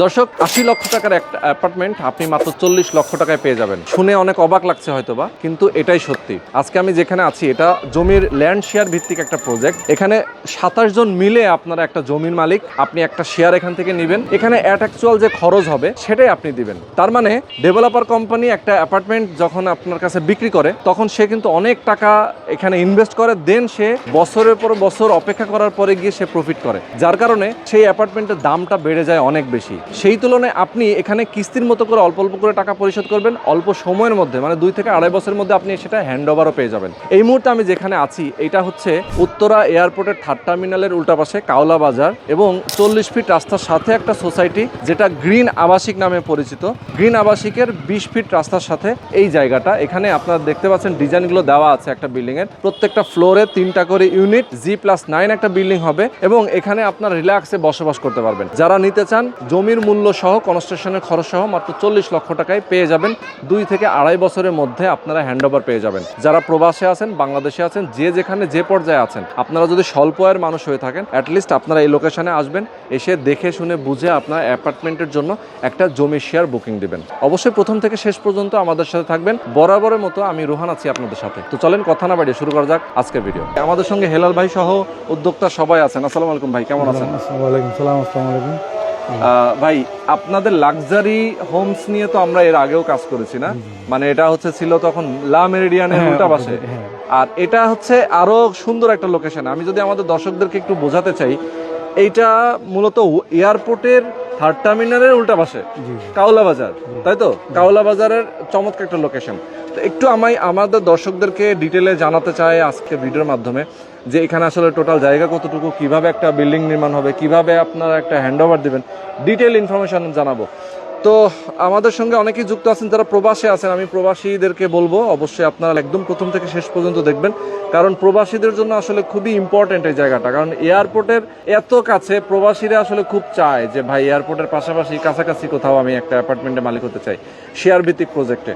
দর্শক, আশি লক্ষ টাকার একটা অ্যাপার্টমেন্ট আপনি মাত্র চল্লিশ লক্ষ টাকায় পেয়ে যাবেন। শুনে অনেক অবাক লাগছে হয়তোবা, কিন্তু এটাই সত্যি। আজকে আমি যেখানে আছি, এটা জমির ল্যান্ড শেয়ার ভিত্তিক একটা প্রজেক্ট এখানে সাতাশ জন মিলে আপনারা একটা জমির মালিক, আপনি একটা শেয়ার এখান থেকে নেবেন। এখানে অ্যাট অ্যাকচুয়াল যে খরচ হবে, সেটাই আপনি দিবেন। তার মানে ডেভেলপার কোম্পানি একটা অ্যাপার্টমেন্ট যখন আপনার কাছে বিক্রি করে, তখন সে কিন্তু অনেক টাকা এখানে ইনভেস্ট করে দেন সে বছরের পর বছর অপেক্ষা করার পরে গিয়ে সে প্রফিট করে। যার কারণে সেই অ্যাপার্টমেন্টের দামটা বেড়ে যায় অনেক বেশি। সেই তুলনায় আপনি এখানে কিস্তির মতো করে অল্প অল্প করে টাকা পরিশোধ করবেন, অল্প সময়ের মধ্যে মানে দুই থেকে আড়াই বছরের মধ্যে আপনি সেটা হ্যান্ড ওভারও পেয়ে যাবেন। এই মুহূর্তে আমি যেখানে আছি, এটা হচ্ছে উত্তরা এয়ারপোর্টের থার্ড টার্মিনালের উল্টা পাশে কাওলা বাজার এবং চল্লিশ ফিট রাস্তার সাথে একটা সোসাইটি, যেটা গ্রিন আবাসিক নামে পরিচিত। গ্রিন আবাসিকের বিশ ফিট রাস্তার সাথে এই জায়গাটা, এখানে আপনারা দেখতে পাচ্ছেন ডিজাইনগুলো দেওয়া আছে একটা বিল্ডিং এর প্রত্যেকটা ফ্লোরে তিনটা করে ইউনিট, জি প্লাস নাইন একটা বিল্ডিং হবে এবং এখানে আপনার রিল্যাক্সে বসবাস করতে পারবেন। যারা নিতে চান জমির মূল্য সহ কনস্ট্রাকশনের খরচ সহ মাত্র চল্লিশ লক্ষ টাকায় পেয়ে যাবেন। দুই থেকে আড়াই বছরের মধ্যে আপনারা হ্যান্ড ওভার পেয়ে যাবেন। যারা প্রবাসে আছেন, বাংলাদেশে আছেন, যে যেখানে যে পর্যায়ে আছেন, আপনারা যদি স্বল্প আয়ের মানুষ হয়ে থাকেন অ্যাটলিস্ট আপনারা এই লোকেশনে আসবেন, এসে দেখে শুনে বুঝে আপনার অ্যাপার্টমেন্টের জন্য একটা জমি শেয়ার বুকিং দিবেন। অবশ্যই প্রথম থেকে শেষ পর্যন্ত আমাদের সাথে থাকবেন। বরাবরের মতো আমি রোহান আছি আপনাদের সাথে। তো চলেন কথা না বাড়িয়ে শুরু করা যাক আজকের ভিডিও আমাদের সঙ্গে হেলাল ভাই সহ উদ্যোক্তা সবাই আছেন। আসসালামু আলাইকুম ভাই, কেমন আছেন? সালাম, আসসালামু আলাইকুম। ভাই আপনাদের লাক্সারি হোমস নিয়ে তো আমরা এর আগেও কাজ করেছি না? মানে এটা হচ্ছে ছিল তখন লা মেরিডিয়ানের হ্যাঁ, উল্টা পাশে। হ্যাঁ। আর এটা হচ্ছে আরও সুন্দর একটা লোকেশন আমি যদি আমাদের দর্শকদেরকে একটু বোঝাতে চাই এইটা মূলত এয়ারপোর্টের থার্ড টার্মিনালের উল্টা পাশে কাওলা বাজার তাই তো? কাওলা বাজারের চমৎকার একটা লোকেশন একটু আমায় আমাদের দর্শকদেরকে ডিটেলে জানাতে চাই আজকে ভিডিওর মাধ্যমে যে এখানে আসলে টোটাল জায়গা কতটুকু, কীভাবে একটা বিল্ডিং নির্মাণ হবে, কীভাবে আপনারা একটা হ্যান্ড ওভার দেবেন ডিটেল ইনফরমেশন জানাব। তো আমাদের সঙ্গে অনেকেই যুক্ত আছেন, যারা প্রবাসে আছেন, আমি প্রবাসীদেরকে বলব, অবশ্যই আপনারা একদম প্রথম থেকে শেষ পর্যন্ত দেখবেন, কারণ প্রবাসীদের জন্য আসলে খুবই ইম্পর্টেন্ট এই জায়গাটা, কারণ এয়ারপোর্টের এত কাছে প্রবাসীরা আসলে খুব চায় যে, ভাই, এয়ারপোর্টের পাশাপাশি, কাছাকাছি কোথাও আমি একটা অ্যাপার্টমেন্টে মালিক হতে চাই শেয়ার ভিত্তিক প্রজেক্টে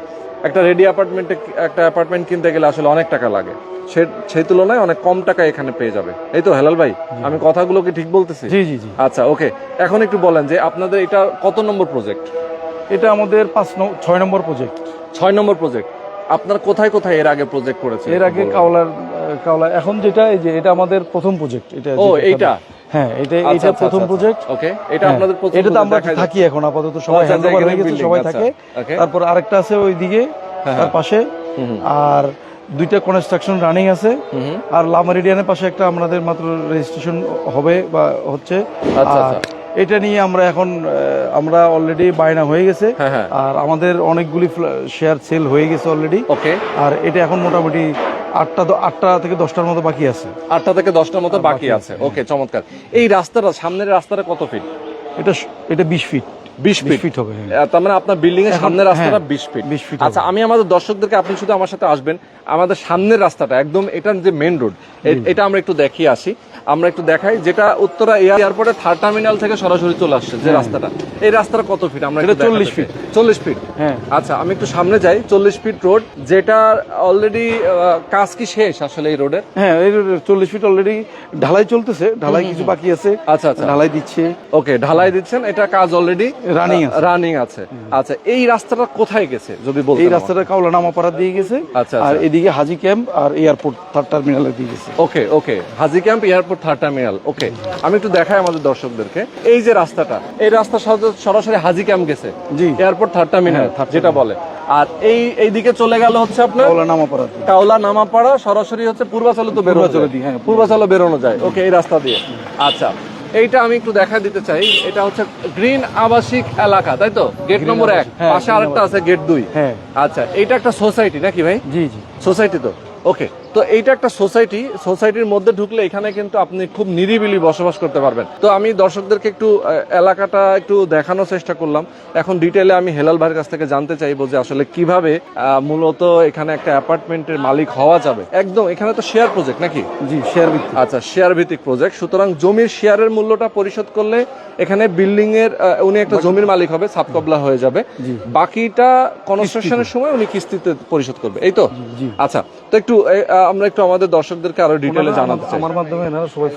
একটা রেডি অ্যাপার্টমেন্টে একটা অ্যাপার্টমেন্ট কিনতে গেলে আসলে অনেক টাকা লাগে। সে সেই তুলনায় অনেক কম টাকা এখানে পেয়ে যাবে। এই তো হেলাল ভাই আমি কথাগুলো কি ঠিক বলতেছি? জি জি জি। আচ্ছা ওকে এখন একটু বলেন যে আপনাদের এটা কত নম্বর প্রজেক্ট এটা আমাদের পাঁচ ছয় নম্বর প্রজেক্ট ছয় নম্বর প্রজেক্ট আপনার কোথায় কোথায় এর আগে প্রজেক্ট করেছে এর আগে কাওলার কাওলা এখন যেটা এই যে এটা আমাদের প্রথম প্রজেক্ট এটা ও এইটা? হ্যাঁ এটা আচ্ছা, এটা আচ্ছা, প্রথম আচ্ছা, প্রজেক্ট ওকে এটা আপনাদের প্রথম এটা তো আমরা থাকি এখন আপাতত সবাই আচ্ছা, হ্যান্ড ওভার এখানে হয়ে গেছে সবাই আচ্ছা, থাকে। তারপর আরেকটা আছে ওইদিকে হ্যাঁ, তার পাশে। হুম, হুম, আর দুইটা কনস্ট্রাকশন রানিং আছে। আর লামারিডিয়ানের পাশে একটা আমাদের মাত্র রেজিস্ট্রেশন হবে বা হচ্ছে। আচ্ছা, আচ্ছা। এটা নিয়ে আমরা এখন আমরা অলরেডি বায়না হয়ে গেছে। হ্যাঁ, হ্যাঁ। আর আমাদের অনেকগুলি শেয়ার সেল হয়ে গেছে অলরেডি ওকে আর এটা এখন মোটামুটি আটটা আটটা থেকে দশটার মতো বাকি আছে। আটটা থেকে দশটার মতো বাকি আছে। ওকে চমৎকার। এই রাস্তাটা সামনের রাস্তাটা কত ফিট এটা এটা বিশ ফিট বিশ বিশ ফিট ফিট হবে হ্যাঁ। তার মানে আপনার বিল্ডিং এর সামনের রাস্তাটা হ্যাঁ, বিশ ফিট। 20 feet আচ্ছা আমি আমাদের দর্শকদেরকে আপনি শুধু আমার সাথে আসবেন আমাদের সামনের রাস্তাটা একদম এটার যে মেন রোড এটা আমরা একটু দেখিয়ে আসি। আমরা একটু দেখাই যেটা উত্তরা এয়ারপোর্টে থার্ড টার্মিনাল থেকে সরাসরি চলে আসছে যে রাস্তাটা। এই রাস্তাটা কত ফিট আমরা এটা 40 feet। চল্লিশ ফিট হ্যাঁ। আচ্ছা আমি একটু সামনে যাই চল্লিশ ফিট রোড যেটা অলরেডি কাজ কি শেষ আসলে এই রোডের হ্যাঁ এই চল্লিশ ফিট অলরেডি ঢালাই চলতেছে ঢালাই কিছু বাকি আছে আচ্ছা আচ্ছা। ঢালাই দিচ্ছে। ওকে ঢালাই দিচ্ছেন এটা কাজ অলরেডি আছে। রানিং আছে। আচ্ছা এই রাস্তাটা কোথায় গেছে? যদি বলতে এই রাস্তাটা কাউলা নামাপাড়া দিয়ে গেছে আচ্ছা, আর আচ্ছা। এদিকে হাজি ক্যাম্প আর এয়ারপোর্ট থার্ড টার্মিনালে দিয়ে গেছে। Okay okay. Haji camp airport third terminal. Okay আমি একটু দেখাই আমাদের দর্শকদেরকে। এই যে রাস্তাটা এই রাস্তা সরাসরি- হাজি ক্যাম্প গেছে। জি। এয়ারপোর্ট থার্ড টার্মিনাল হ্যাঁ, যেটা বলে। আর এই এই দিকে চলে গেল হচ্ছে আপনার কাউলা নামাপাড়া। কাওলা নামাপাড়া সরাসরি হচ্ছে পূর্বাচলে তো বেরোনো যায়। দিয়ে, হ্যাঁ। পূর্বাচলে। বেরোনো যায়। ওকে এই রাস্তা দিয়ে। আচ্ছা এইটা আমি একটু দেখা দিতে চাই। এটা হচ্ছে গ্রিন আবাসিক এলাকা তাই তো? গেট নম্বর এক। হ্যাঁ, পাশে আরেকটা আছে গেট দুই। হ্যাঁ। আচ্ছা এটা একটা সোসাইটি নাকি ভাই? জি জি। সোসাইটি তো? ওকে তো এইটা একটা সোসাইটি সোসাইটির মধ্যে ঢুকলে এখানে কিন্তু আপনি খুব নিরিবিলি বসবাস করতে পারবেন। তো আমি দর্শকদেরকে একটু এলাকাটা একটু দেখানোর চেষ্টা করলাম। এখন ডিটেলে আমি হেলাল ভাইয়ের কাছ থেকে জানতে চাইব যে আসলে কীভাবে মূলত এখানে একটা অ্যাপার্টমেন্টের মালিক হওয়া যাবে। একদম এখানে তো শেয়ার প্রজেক্ট নাকি? জি শেয়ার ভিত্তিক। আচ্ছা শেয়ার ভিত্তিক প্রজেক্ট সুতরাং জমির শেয়ারের মূল্যটা পরিশোধ করলে এখানে বিল্ডিং এর উনি একটা জমির মালিক হবে সাবকবলা হয়ে যাবে। বাকিটা কনস্ট্রাকশনের সময় উনি কিস্তিতে পরিশোধ করবে এই তো? আচ্ছা তো একটু আমরা একটু আমাদের দর্শকদেরকে আরও ডিটেলে জানাতে আমার- চাই। আমার মাধ্যমে এনারা সবাই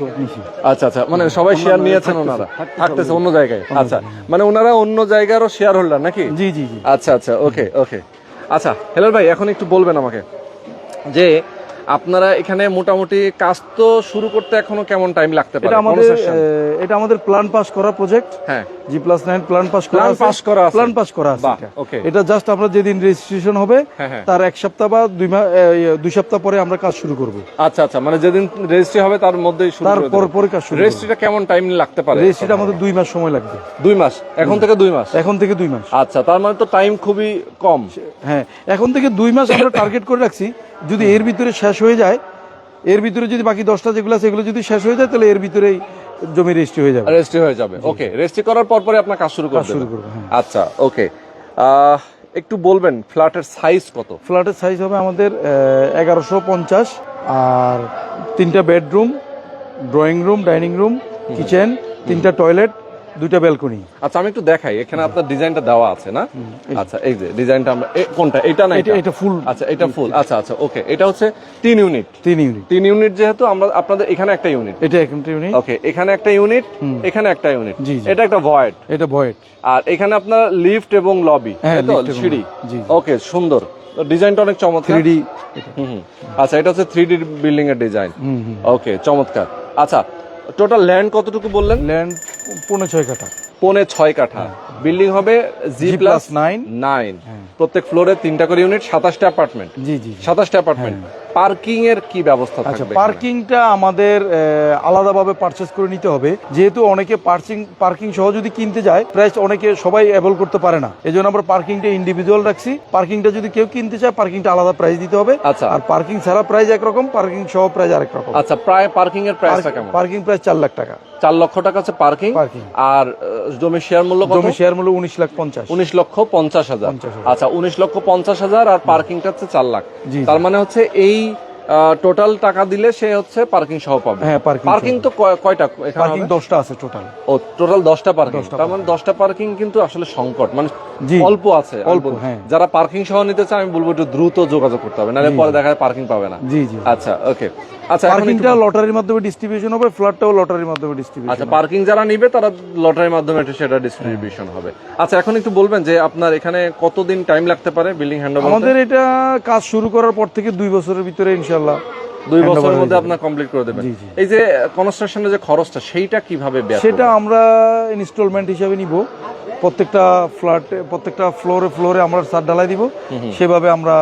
আচ্ছা আচ্ছা মানে সবাই শেয়ার নিয়েছেন ওনারা? থাকতেছে। অন্য জায়গায়। আচ্ছা মানে ওনারা অন্য জায়গারও শেয়ার হোল্ডার নাকি? জি জি জি। আচ্ছা আচ্ছা ওকে ওকে আচ্ছা হেলাল ভাই এখন একটু বলবেন আমাকে যে আপনারা এখানে মোটামুটি কাজ তো শুরু করতে এখনও কেমন টাইম লাগতে পারে? এটা আমাদের এটা আমাদের প্ল্যান পাস করা প্রজেক্ট হ্যাঁ। G plus nine plan pass করা Plan pass করা আছে? প্ল্যান পাস করা আছে এটা। জাস্ট আমরা যেদিন রেজিস্ট্রেশন হবে হ্যাঁ, হ্যাঁ। তার এক সপ্তাহ বা দুই মাস দুই সপ্তাহ পরে আমরা কাজ শুরু করব। আচ্ছা আচ্ছা মানে যেদিন রেজিস্ট্রি হবে তার মধ্যেই শুরু তার পর পরে কাজ শুরু রেজিস্ট্রিটা কেমন টাইম লাগতে পারে? রেজিস্ট্রিটা আমাদের দুই মাস সময় লাগবে। দুই মাস? এখন থেকে দুই মাস? এখন থেকে দুই মাস। আচ্ছা তার মানে তো টাইম খুবই কম। হ্যাঁ এখন থেকে দুই মাস আমরা টার্গেট করে রাখছি। যদি এর ভিতরে শেষ হয়ে যায় এর ভিতরে যদি বাকি দশটা যেগুলো আছে এগুলো যদি শেষ হয়ে যায় তাহলে এর ভিতরেই জমি রেজিস্ট্রি হয়ে যাবে। রেজিস্ট্রি হয়ে যাবে। ওকে রেজিস্ট্রি করার পর পরে আপনার কাজ শুরু করতে শুরু করব হ্যাঁ। আচ্ছা ওকে একটু বলবেন ফ্ল্যাটের সাইজ কত? ফ্ল্যাটের সাইজ হবে আমাদের এগারোশো পঞ্চাশ আর তিনটা bedroom drawing room dining room kitchen তিনটা টয়লেট দুইটা ব্যালকনি আচ্ছা আমি একটু দেখাই এখানে আপনার ডিজাইনটা দেওয়া আছে না? আচ্ছা এই যে ডিজাইনটা আমরা কোনটা? এটা না এটা এটা? ফুল আচ্ছা এটা ফুল আচ্ছা আচ্ছা ওকে এটা হচ্ছে তিন ইউনিট তিন ইউনিট তিন ইউনিট যেহেতু আমরা আপনাদের এখানে একটা ইউনিট এটা একটা ইউনিট ওকে এখানে একটা ইউনিট এখানে একটা ইউনিট। এটা একটা ভয়েড এটা ভয়েট আর এখানে আপনার লিফট এবং লবি হ্যাঁ, তো? সিঁড়ি। ওকে সুন্দর। ডিজাইনটা অনেক চমৎকার। থ্রি। আচ্ছা এটা হচ্ছে থ্রি ডি বিল্ডিং এর ডিজাইন ওকে চমৎকার। আচ্ছা টোটাল ল্যান্ড কতটুকু বললেন? ল্যান্ড পৌনে ছয় কাঠা। পৌনে ছয় কাঠা। বিল্ডিং হবে জি প্লাস নাইন নাইন প্রত্যেক ফ্লোরে তিনটা করে ইউনিট সাতাশটা অ্যাপার্টমেন্ট জি জি সাতাশটা অ্যাপার্টমেন্ট পার্কিং এর কি ব্যবস্থা আচ্ছা পার্কিংটা আমাদের আলাদাভাবে পারচেস করে নিতে হবে। যেহেতু অনেকে পার্কিং পার্কিং সহ যদি কিনতে যায় প্রাইস অনেকে সবাই অ্যাভেল করতে পারে না। এই জন্য আমরা পার্কিংটা ইন্ডিভিজুয়াল রাখছি। পার্কিংটা যদি কেউ কিনতে চায় পার্কিংটা আলাদা প্রাইস দিতে হবে। আচ্ছা। আর পার্কিং ছাড়া প্রাইস একরকম পার্কিং সহ প্রাইস আরেক রকম আচ্ছা প্রায় পার্কিং এর প্রাইসটা কেমন? পার্কিং প্রাইস চার লাখ টাকা। চার লক্ষ টাকা হচ্ছে পার্কিং আর জমির শেয়ার মূল্য জমি শেয়ার মূল্য উনিশ লাখ পঞ্চাশ। উনিশ লক্ষ পঞ্চাশ হাজার। আচ্ছা উনিশ লক্ষ পঞ্চাশ হাজার আর পার্কিংটা হচ্ছে চার লাখ। তার মানে হচ্ছে এই টোটাল টাকা দিলে সে হচ্ছে পার্কিং সহ পাবে। হ্যাঁ, পার্কিং তো কয়টা পার্কিং হবে? দশটা আছে টোটাল ও টোটাল দশটা পার্কিং তার মানে দশটা পার্কিং কিন্তু আসলে সংকট। মানে অল্প আছে অল্প, হ্যাঁ। যারা পার্কিং সহ নিতে চায় আমি বলব একটু দ্রুত যোগাযোগ করতে হবে নাহলে পরে দেখা যায় পার্কিং পাবে না। জি জি। আচ্ছা ওকে আচ্ছা পার্কিংটা লটারির মাধ্যমে ডিস্ট্রিবিউশন হবে ফ্ল্যাটটাও লটারির মাধ্যমে ডিস্ট্রিবিউশন আচ্ছা পার্কিং যারা নিবে তারা লটারির মাধ্যমে সেটা ডিস্ট্রিবিউশন হবে। আচ্ছা এখন একটু বলবেন যে আপনার এখানে কতদিন টাইম লাগতে পারে বিল্ডিং হ্যান্ডওভার আমাদের এটা কাজ শুরু করার পর থেকে দুই বছরের ভিতরে দুই বছরের মধ্যে আপনার কমপ্লিট করে দেবেন। এই যে কনস্ট্রাকশনের যে খরচটা সেইটা কীভাবে সেটা আমরা ইনস্টলমেন্ট হিসাবে নিব। প্রত্যেকটা ফ্ল্যাট প্রত্যেকটা ফ্লোরে ফ্লোরে আমরা সার ঢালাই দিব। সেভাবে আমরা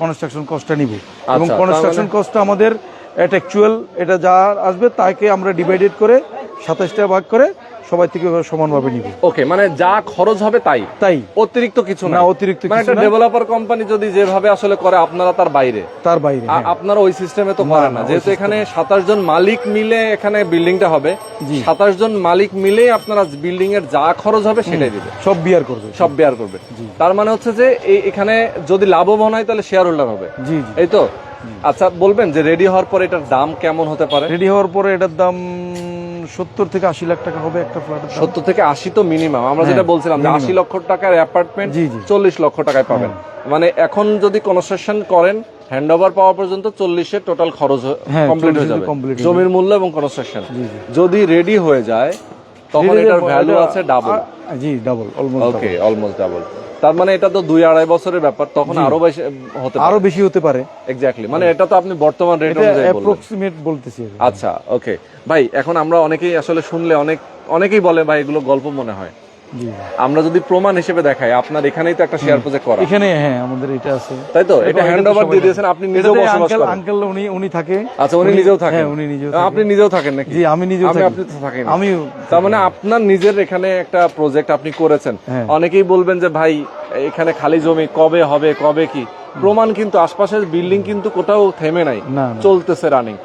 কনস্ট্রাকশন কস্টটা নিব। এবং আচ্ছা, কনস্ট্রাকশন কস্টটা আমাদের এট অ্যাকচুয়াল এটা যা আসবে তাকে আমরা ডিভাইডেড করে সাতাশটা ভাগ করে সবাই থেকে সমানভাবে নিব। ওকে মানে যা খরচ হবে তাই? তাই। অতিরিক্ত কিছু না অতিরিক্ত মানে একটা ডেভেলপার কোম্পানি যদি যেভাবে আসলে করে আপনারা তার বাইরে। তার বাইরে হ্যাঁ। আপনারা ওই সিস্টেমে তো করেন না যেহেতু এখানে সাতাশ জন মালিক মিলে এখানে বিল্ডিংটা হবে জি। সাতাশ জন মালিক মিলে আপনারা বিল্ডিং এর যা খরচ হবে সেটাই দিবে। সব বিয়ার করবে। সব বেয়ার করবে। তার মানে হচ্ছে যে এই- এখানে যদি লাভবান হয় তাহলে শেয়ার হোল্ডার হবে। জি জি। এই তো? আচ্ছা বলবেন যে রেডি হওয়ার পর এটার দাম কেমন হতে পারে? রেডি হওয়ার পরে এটার দাম সত্তর থেকে আশি লাখ টাকা হবে একটা ফ্ল্যাটের সত্তর থেকে আশি তো মিনিমাম আমরা যেটা বলছিলাম যে আশি লক্ষ টাকার অ্যাপার্টমেন্ট। চল্লিশ লক্ষ টাকায় পাবেন। মানে এখন যদি কনস্ট্রাকশন করেন হ্যান্ড ওভার পাওয়া পর্যন্ত চল্লিশের টোটাল খরচ হ্যাঁ, কমপ্লিট হয়ে যাবে। জমির মূল্য এবং কনস্ট্রাকশন। যদি রেডি হয়ে যায় তখন এটার ভ্যালু আছে ডাবল জি double almost okay almost double তার মানে এটা তো দুই আড়াই বছরের ব্যাপার তখন আরও বেশি হতে আরও বেশি হতে পারে। এক্স্যাক্টলি মানে এটা তো আপনি বর্তমান রেট অনুযায়ী অ্যাপ্রক্সিমেট বলতেছি আচ্ছা ওকে ভাই এখন আমরা অনেকেই আসলে শুনলে অনেক অনেকেই বলে ভাই এগুলো গল্প মনে হয়। আমরা যদি প্রমাণ হিসেবে দেখাই আপনার এখানেই তো একটা শেয়ার প্রজেক্ট করা। এখানে হ্যাঁ আমাদের এটা আছে। তাই তো? এটা হ্যান্ড ওভার দিয়ে দিয়েছেন আপনি নিজেও বসবাস করেন। আঙ্কেল উনি উনি থাকে। আচ্ছা উনি নিজেও থাকেন? হ্যাঁ উনি নিজেও আপনি নিজেও থাকেন নাকি? জি আমি নিজেও থাকি। আপনি তো থাকেন আমিও তার মানে আপনার নিজের এখানে একটা প্রজেক্ট আপনি করেছেন। হ্যাঁ। অনেকেই বলবেন যে ভাই এখানে খালি জমি কবে হবে কবে কি? প্রমাণ কিন্তু আশপাশের বিল্ডিং কিন্তু কোথাও থেমে নাই। চলতেছে রানিং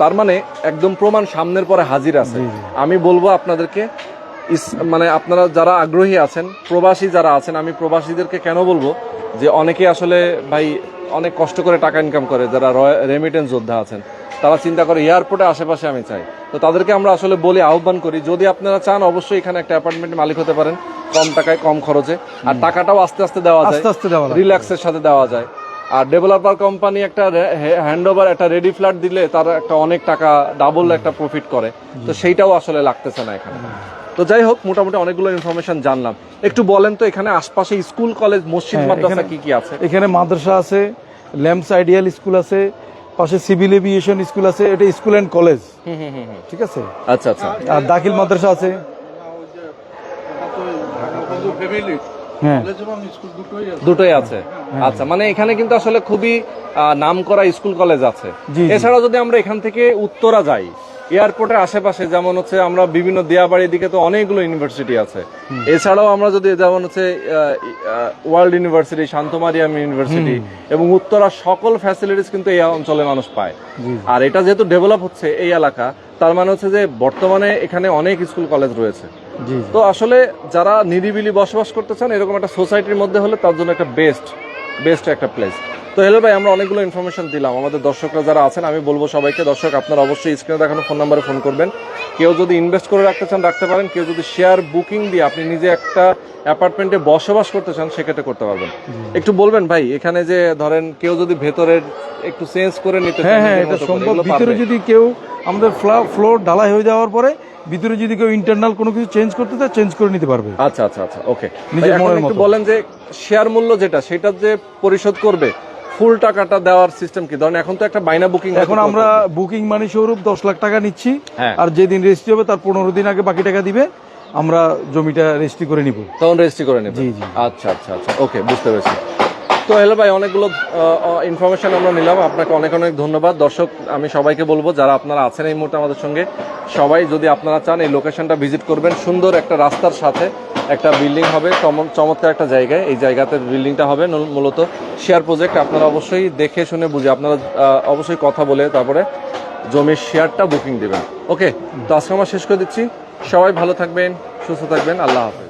তার মানে একদম প্রমাণ সামনের পরে হাজির আছে। আমি বলব আপনাদেরকে ইস- মানে আপনারা যারা আগ্রহী আছেন প্রবাসী যারা আছেন আমি প্রবাসীদেরকে কেন বলব যে অনেকে আসলে ভাই অনেক কষ্ট করে টাকা ইনকাম করে যারা রেমিটেন্স যোদ্ধা আছেন তারা চিন্তা করে এয়ারপোর্টে আশেপাশে আমি চাই। তো তাদেরকে আমরা আসলে বলি আহ্বান করি যদি আপনারা চান অবশ্যই এখানে একটা অ্যাপার্টমেন্টের মালিক হতে পারেন কম টাকায় কম খরচে। আর টাকাটাও আস্তে আস্তে দেওয়া যায় আস্তে আস্তে দেওয়া রিল্যাক্সের সাথে দেওয়া যায়। আর ডেভেলপার কোম্পানি একটা হ্যান্ড ওভার একটা রেডি ফ্ল্যাট দিলে তার একটা অনেক টাকা ডাবল একটা প্রফিট করে। তো সেইটাও আসলে লাগতেছে না এখানে। তো যাই হোক মোটামুটি অনেকগুলো ইনফরমেশন জানলাম। একটু বলেন তো এখানে আশপাশে স্কুল কলেজ মসজিদ হ্যাঁ, মাদ্রাসা কি কি আছে? এখানে মাদ্রাসা আছে ল্যাম্পস আইডিয়াল স্কুল আছে পাশে সিভিল এভিয়েশন স্কুল আছে এটা স্কুল অ্যান্ড কলেজ। ঠিক আছে? আচ্ছা আচ্ছা। আর দাখিল মাদ্রাসা আছে। হ্যাঁ। দুটোই আছে। আচ্ছা মানে এখানে কিন্তু আসলে খুবই নাম করা স্কুল কলেজ আছে। এছাড়া যদি আমরা এখান থেকে উত্তরা যাই এয়ারপোর্টের আশেপাশে যেমন হচ্ছে আমরা বিভিন্ন দিয়াবাড়ির দিকে তো অনেকগুলো ইউনিভার্সিটি আছে। এছাড়াও আমরা যদি যেমন হচ্ছে ওয়ার্ল্ড ইউনিভার্সিটি শান্তমারিয়াম ইউনিভার্সিটি এবং উত্তরা সকল ফ্যাসিলিটিস কিন্তু এই অঞ্চলে মানুষ পায়। আর এটা যেহেতু ডেভেলপ হচ্ছে এই এলাকা তার মানে হচ্ছে যে বর্তমানে এখানে অনেক স্কুল কলেজ রয়েছে। তো আসলে যারা নিরিবিলি বসবাস করতে চান এরকম একটা সোসাইটির মধ্যে হলে তার জন্য একটা বেস্ট বেস্ট একটা প্লেস তো হেলো ভাই আমরা অনেকগুলো ইনফরমেশন দিলাম। আমাদের দর্শকরা যারা আছেন আমি বলব সবাইকে দর্শক আপনারা অবশ্যই স্ক্রিনে দেখানো ফোন নাম্বারে ফোন করবেন। কেউ যদি ইনভেস্ট করে রাখতে চান রাখতে পারেন। কেউ যদি শেয়ার বুকিং দিয়ে আপনি নিজে একটা অ্যাপার্টমেন্টে বসবাস করতে চান সেক্ষেত্রে করতে পারবেন। একটু বলবেন ভাই এখানে যে ধরেন কেউ যদি ভেতরের একটু চেঞ্জ করে নিতে হ্যাঁ হ্যাঁ এটা সম্ভব। ভিতরে যদি কেউ আমাদের ফ্লোর ঢালাই হয়ে যাওয়ার পরে ভিতরে যদি কেউ ইন্টারনাল কোনো কিছু চেঞ্জ করতে চায় চেঞ্জ করে নিতে পারবে। আচ্ছা আচ্ছা আচ্ছা ওকে নিজের মনের মতো। বলেন যে শেয়ার মূল্য যেটা সেটা যে পরিশোধ করবে ফুল টাকাটা দেওয়ার সিস্টেম কি? ধরেন এখন তো একটা বাইনা বুকিং এখন আমরা বুকিং মানি স্বরূপ দশ লাখ টাকা নিচ্ছি হ্যাঁ। আর যেদিন রেজিস্ট্রি হবে তার পনেরো দিন আগে বাকি টাকা দিবে আমরা জমিটা রেজিস্ট্রি করে নিব। তখন রেজিস্ট্রি করে নেবেন জি, জি। আচ্ছা আচ্ছা আচ্ছা। ওকে বুঝতে পেরেছি। তো হ্যালো ভাই অনেকগুলো ইনফরমেশন আমরা নিলাম। আপনাকে অনেক অনেক ধন্যবাদ। দর্শক আমি সবাইকে বলব যারা আপনারা আছেন এই মুহূর্তে আমাদের সঙ্গে সবাই যদি আপনারা চান এই লোকেশনটা ভিজিট করবেন সুন্দর একটা রাস্তার সাথে। একটা বিল্ডিং হবে চমৎ- চমৎকার একটা জায়গায়। এই জায়গাতে বিল্ডিংটা হবে মূলত শেয়ার প্রজেক্ট আপনারা অবশ্যই দেখে শুনে বুঝে, আপনারা অবশ্যই কথা বলে তারপরে জমির শেয়ারটা বুকিং দেবেন। ওকে তো আজকে আমরা শেষ করে দিচ্ছি। সবাই ভালো থাকবেন, সুস্থ থাকবেন। আল্লাহ হাফেজ।